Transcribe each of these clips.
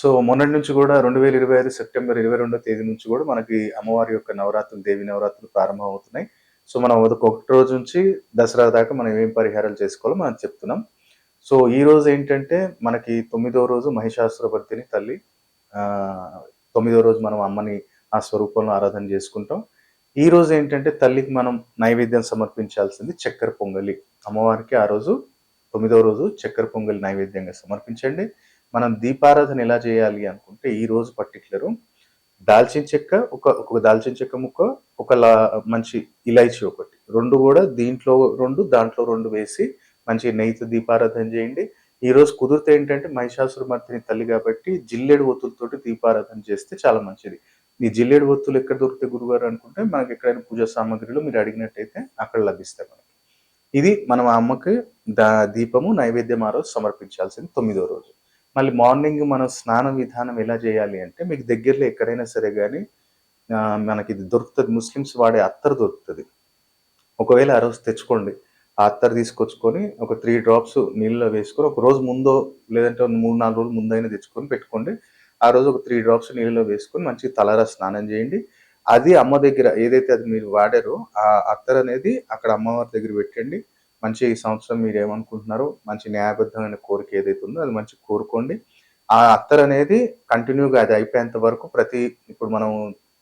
So మొన్నటి నుంచి కూడా రెండు వేల ఇరవై ఐదు సెప్టెంబర్ ఇరవై రెండో తేదీ నుంచి కూడా మనకి అమ్మవారి యొక్క నవరాత్రులు దేవి నవరాత్రులు ప్రారంభం అవుతున్నాయి సో మనం ఒకటి రోజు నుంచి దసరా దాకా మనం ఏం పరిహారాలు చేసుకోవాలో మనం చెప్తున్నాం. సో ఈ రోజు ఏంటంటే మనకి తొమ్మిదో రోజు మహిషాసురవర్తిని తల్లి తొమ్మిదో రోజు మనం అమ్మని ఆ స్వరూపంలో ఆరాధన చేసుకుంటాం. ఈ రోజు ఏంటంటే తల్లికి మనం నైవేద్యం సమర్పించాల్సింది చక్కెర పొంగలి. అమ్మవారికి ఆ రోజు తొమ్మిదో రోజు చక్కెర పొంగలి నైవేద్యంగా సమర్పించండి. మనం దీపారాధన ఎలా చేయాలి అనుకుంటే ఈ రోజు పర్టికులర్ దాల్చిన చెక్క ఒక ఒక దాల్చిన చెక్క ముక్క ఒక లా మంచి ఇలైచి ఒకటి. రెండు కూడా దీంట్లో రెండు దాంట్లో రెండు వేసి మంచి నెయ్యితో దీపారాధన చేయండి. ఈ రోజు కుదిరితే ఏంటంటే మహిషాసురమర్దిని తల్లి కాబట్టి జిల్లెడు ఒత్తులతోటి దీపారాధన చేస్తే చాలా మంచిది. ఈ జిల్లెడు ఒత్తులు ఎక్కడ దొరుకుతాయి గురుగారు అనుకుంటే మనకి ఎక్కడైనా పూజా సామాగ్రిలో మీరు అడిగినట్టయితే అక్కడ లభిస్తాయి మనకి. ఇది మనం ఆ అమ్మకి దా దీపము నైవేద్యం ఆ రోజు సమర్పించాల్సింది తొమ్మిదో రోజు. మళ్ళీ మార్నింగ్ మనం స్నాన విధానం ఎలా చేయాలి అంటే మీకు దగ్గరలో ఎక్కడైనా సరే కానీ మనకి ఇది దొరుకుతుంది. ముస్లిమ్స్ వాడే అత్తర్ దొరుకుతుంది. ఒకవేళ ఆ రోజు తెచ్చుకోండి. ఆ అత్తర్ తీసుకొచ్చుకొని ఒక త్రీ డ్రాప్స్ నీళ్ళలో వేసుకొని ఒక రోజు ముందో లేదంటే మూడు నాలుగు రోజులు ముందైనా తెచ్చుకొని పెట్టుకోండి. ఆ రోజు ఒక త్రీ డ్రాప్స్ నీళ్ళలో వేసుకొని మంచి తలరా స్నానం చేయండి. అది అమ్మ దగ్గర ఏదైతే అది మీరు వాడారో ఆ అత్తర్ అనేది అక్కడ అమ్మవారి దగ్గర పెట్టండి. మంచి ఈ సంవత్సరం మీరు ఏమనుకుంటున్నారో మంచి న్యాయబద్ధమైన కోరిక ఏదైతే ఉందో అది మంచి కోరుకోండి. ఆ అత్తర్ అనేది కంటిన్యూగా అది అయిపోయేంత వరకు ప్రతి ఇప్పుడు మనం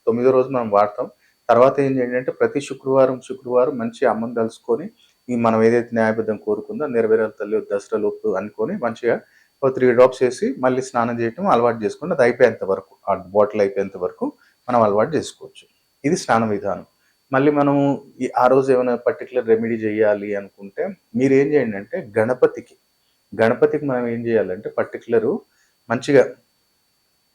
తొమ్మిదో రోజు మనం వాడతాం. తర్వాత ఏం చేయండి అంటే ప్రతి శుక్రవారం శుక్రవారం మంచి అమ్మను తలుసుకొని ఈ మనం ఏదైతే న్యాయబద్ధం కోరుకుందో నెరవేరాల తల్లి దసరా లోపు అనుకొని మంచిగా ఒక త్రీ డ్రాప్స్ వేసి మళ్ళీ స్నానం చేయటం అలవాటు చేసుకుని అది అయిపోయేంత వరకు ఆ బాటిల్ అయిపోయేంత వరకు మనం అలవాటు చేసుకోవచ్చు. ఇది స్నాన విధానం. మళ్ళీ మనము ఈ ఆ రోజు ఏమైనా పర్టికులర్ రెమెడీ చేయాలి అనుకుంటే మీరు ఏం చేయండి అంటే గణపతికి గణపతికి మనం ఏం చేయాలంటే పర్టికులరు మంచిగా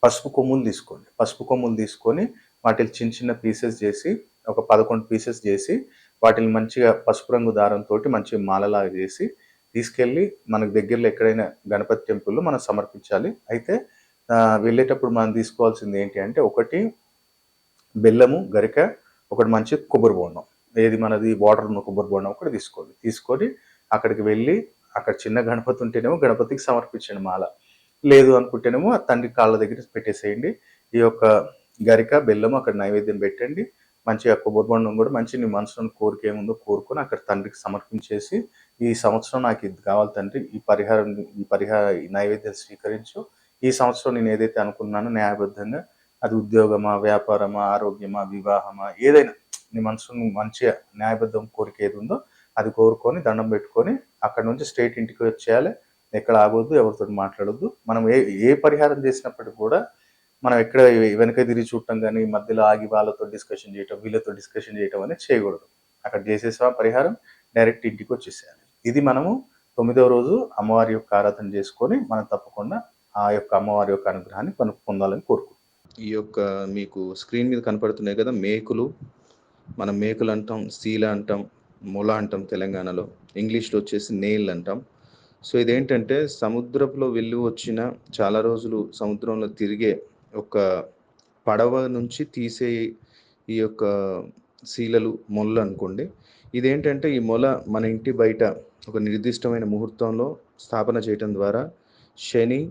పసుపు కొమ్ములు తీసుకోండి. పసుపు కొమ్ములు తీసుకొని వాటిని చిన్న చిన్న పీసెస్ చేసి ఒక పదకొండు పీసెస్ చేసి వాటిని మంచిగా పసుపు రంగు దారంతో మంచిగా మాలలాగా చేసి తీసుకెళ్ళి మనకు దగ్గరలో ఎక్కడైనా గణపతి టెంపుల్లో మనం సమర్పించాలి. అయితే వెళ్ళేటప్పుడు మనం తీసుకోవాల్సింది ఏంటి అంటే ఒకటి బెల్లము గరిక ఒకటి మంచి కొబ్బరి బోండం. ఏది మనది వాటర్ ఉన్న కొబ్బరి బోండం ఒకటి తీసుకోండి. తీసుకొని అక్కడికి వెళ్ళి అక్కడ చిన్న గణపతి ఉంటేనేమో గణపతికి సమర్పించండి మాల. లేదు అనుకుంటేనేమో ఆ తండ్రి కాళ్ళ దగ్గర పెట్టేసేయండి. ఈ యొక్క గరిక బెల్లం అక్కడ నైవేద్యం పెట్టండి. మంచిగా కొబ్బరి బొండం కూడా మంచి నీ మనసులో కోరిక ఏముందో కోరుకొని అక్కడ తండ్రికి సమర్పించేసి ఈ సంవత్సరం నాకు ఇది కావాలి తండ్రి ఈ పరిహారం ఈ పరిహార ఈ నైవేద్యం స్వీకరించు. ఈ సంవత్సరం నేను ఏదైతే అనుకున్నానో న్యాయబద్ధంగా అది ఉద్యోగమా వ్యాపారమా ఆరోగ్యమా వివాహమా ఏదైనా నీ మనసును మంచిగా న్యాయబద్ధం కోరిక ఏది ఉందో అది కోరుకొని దండం పెట్టుకొని అక్కడ నుంచి స్ట్రైట్ ఇంటికి వచ్చేయాలి. ఎక్కడ ఆగొద్దు ఎవరితో మాట్లాడొద్దు. మనం ఏ ఏ పరిహారం చేసినప్పటికీ కూడా మనం ఎక్కడ వెనక తిరిగి చూడటం కానీ మధ్యలో ఆగి వాళ్ళతో డిస్కషన్ చేయటం వీళ్ళతో డిస్కషన్ చేయటం అనేది చేయకూడదు. అక్కడ చేసేసా పరిహారం? డైరెక్ట్ ఇంటికి వచ్చేసేయాలి. ఇది మనము తొమ్మిదవ రోజు అమ్మవారి యొక్క ఆరాధన చేసుకొని మనం తప్పకుండా ఆ యొక్క అమ్మవారి యొక్క అనుగ్రహాన్ని కొను పొందాలని కోరుకుంటున్నాం. ఈ యొక్క మీకు స్క్రీన్ మీద కనపడుతున్నాయి కదా మేకులు. మనం మేకులు అంటాం సీల అంటాం మొల అంటాం తెలంగాణలో. ఇంగ్లీష్లో వచ్చేసి నేల్ అంటాం. సో ఇదేంటంటే సముద్రంలో వెళ్ళి వచ్చిన చాలా రోజులు సముద్రంలో తిరిగే ఒక పడవ నుంచి తీసే ఈ యొక్క శీలలు మొల్లు అనుకోండి. ఇదేంటంటే ఈ మొల మన ఇంటి బయట ఒక నిర్దిష్టమైన ముహూర్తంలో స్థాపన చేయటం ద్వారా శని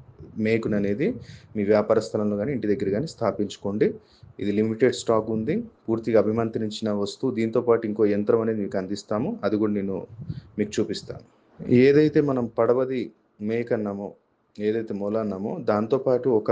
మేకును అనేది మీ వ్యాపార స్థలంలో కానీ ఇంటి దగ్గర కానీ స్థాపించుకోండి. ఇది లిమిటెడ్ స్టాక్ ఉంది. పూర్తిగా అభిమంత్రించిన వస్తువు దీంతో పాటు ఇంకో యంత్రం అనేది మీకు అందిస్తాము. అది కూడా నేను మీకు చూపిస్తాను. ఏదైతే మనం పడవది మేక అన్నామో ఏదైతే మొల అన్నామో దాంతోపాటు ఒక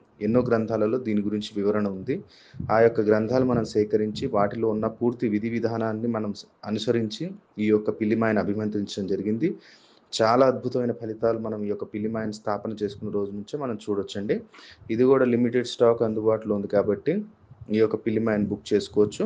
ఎన్నో గ్రంథాలలో దీని గురించి వివరణ ఉంది. ఆ యొక్క గ్రంథాలు మనం సేకరించి వాటిలో ఉన్న పూర్తి విధి విధానాన్ని మనం అనుసరించి ఈ యొక్క పిల్లిమాయను అభిమంత్రించడం జరిగింది. చాలా అద్భుతమైన ఫలితాలు మనం ఈ యొక్క పిల్లిమాయను స్థాపన చేసుకున్న రోజు నుంచే మనం చూడొచ్చండి. ఇది కూడా లిమిటెడ్ స్టాక్ అందుబాటులో ఉంది కాబట్టి ఈ యొక్క పిల్లిమాయను బుక్ చేసుకోవచ్చు.